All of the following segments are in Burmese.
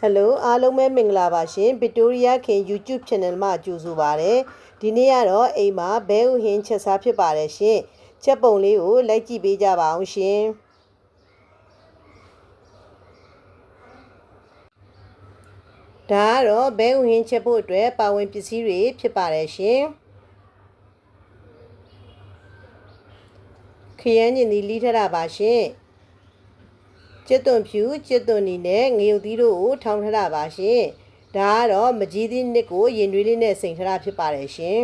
ဟယ်လိုအားလုံးပဲမင်္ဂလာပါရှင်ဗစ်တိုးရီးယားခင် YouTube Channel မှာကြိုဆိုပါရစေဒီနေ့ကတော့အိမ်မှာဘဲဥဟင်းချက်စားဖြစ်ပါတယ်ရှင်ချက်ပုံလေးကိုလိုက်ကြည့်ပေးကြပါအောင်ရှင်ဒါကတော့ဘဲဥဟင်းချက်ဖို့အတွက်ပါဝင်ပစ္စည်းတွေဖြစ်ပါတယ်ရှင်ခရမ်းညင်ဒီလီးထတာပါရှင် ကျက်သွန်ဖြူကျက်သွန်နီနဲ့ငရုတ်သီးတို့ကိုထောင်းထတာပါရှင်ဒါကတော့မကြီးသီးနှစ်ကိုရင်တွေးလေးနဲ့စိန်ထတာဖြစ်ပါတယ်ရှင်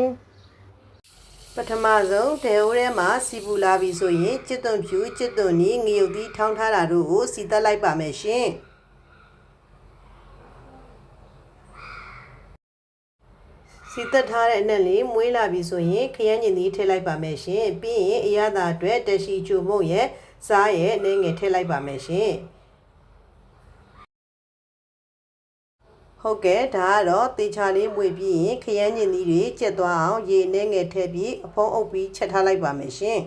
ပထမဆုံးတဲအိုးထဲမှာစီပူလာပြီဆိုရင်ကျက်သွန်ဖြူကျက်သွန်နီငရုတ်သီးထောင်းထားတာတို့ကိုစီတက်လိုက်ပါမယ်ရှင်စီတက်ထားတဲ့အနက်လေးမွေးလာပြီဆိုရင်ခရမ်းညင်သီးထည့်လိုက်ပါမယ်ရှင်ပြီးရင်အရသာအတွက်တရှိချိုမုတ်ရဲ့ စားရဲ့အနေငယ်ထည့်လိုက်ပါမယ်ရှင်ဟုတ်ကဲ့ဒါကတော့တေချာလေးမွေပြီးရင်ခရမ်းညင်သီးတွေကျက်သွားအောင်ရေအနေငယ်ထည့်ပြီးအဖုံးအုပ်ပြီးချက်ထားလိုက်ပါမယ်ရှင်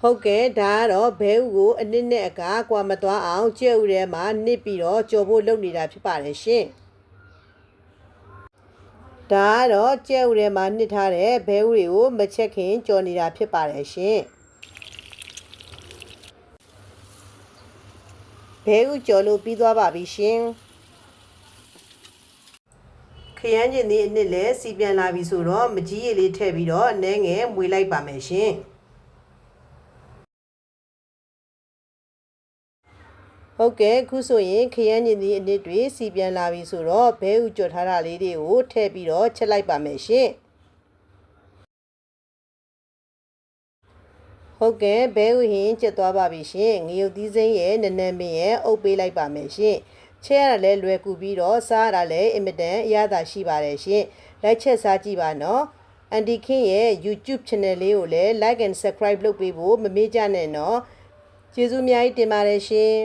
ဟုတ်ကဲ့ဒါကတော့ဘဲဥကိုအနစ်နဲ့အကားကွာမသွားအောင်ကြက်ဥထဲမှာနစ်ပြီးတော့ကြော်ဖို့လုပ်နေတာဖြစ်ပါတယ်ရှင် ဒါကတော့ကြက်ဥထဲမှာနှစ်ထားတဲ့ဘဲဥတွေကိုမချက်ခင်ကြော်နေတာဖြစ်ပါတယ်ရှင်ဘဲဥကြော်လို့ပြီးသွားပါပြီရှင်ခရမ်းကျင်ဒီအနစ်လည်းစီပြန်လာပြီဆိုတော့မကြီးရည်လေးထည့်ပြီးတော့အနှဲငယ်မွေလိုက်ပါမယ်ရှင် ဟုတ်ကဲ့ခုဆိုရင်ခရမ်းညင်သီးအနစ်တွေစီပြန်လာပြီဆိုတော့ဘဲဥကြော်ထားတာလေးတွေကိုထည့်ပြီးတော့ချက်လိုက်ပါမယ်ရှင်ဟုတ်ကဲ့ဘဲဥဟင်းချက်သွားပါပြီရှင်ငရုတ်သီးစိမ်းရဲ့နနမင်းရဲ့အုပ်ပေးလိုက်ပါမယ်ရှင်ချက်ရတာလည်းလွယ်ကူပြီးတော့စားရတာလည်းအင်မတန်အရသာရှိပါတယ်ရှင်လိုက်ချက်စားကြည့်ပါနော်အန်တီခင်ရဲ့ YouTube channel လေးကိုလည်း like and subscribe လုပ်ပေးဖို့မမေ့ကြနဲ့နော်ကျေးဇူးအများကြီးတင်ပါတယ်ရှင်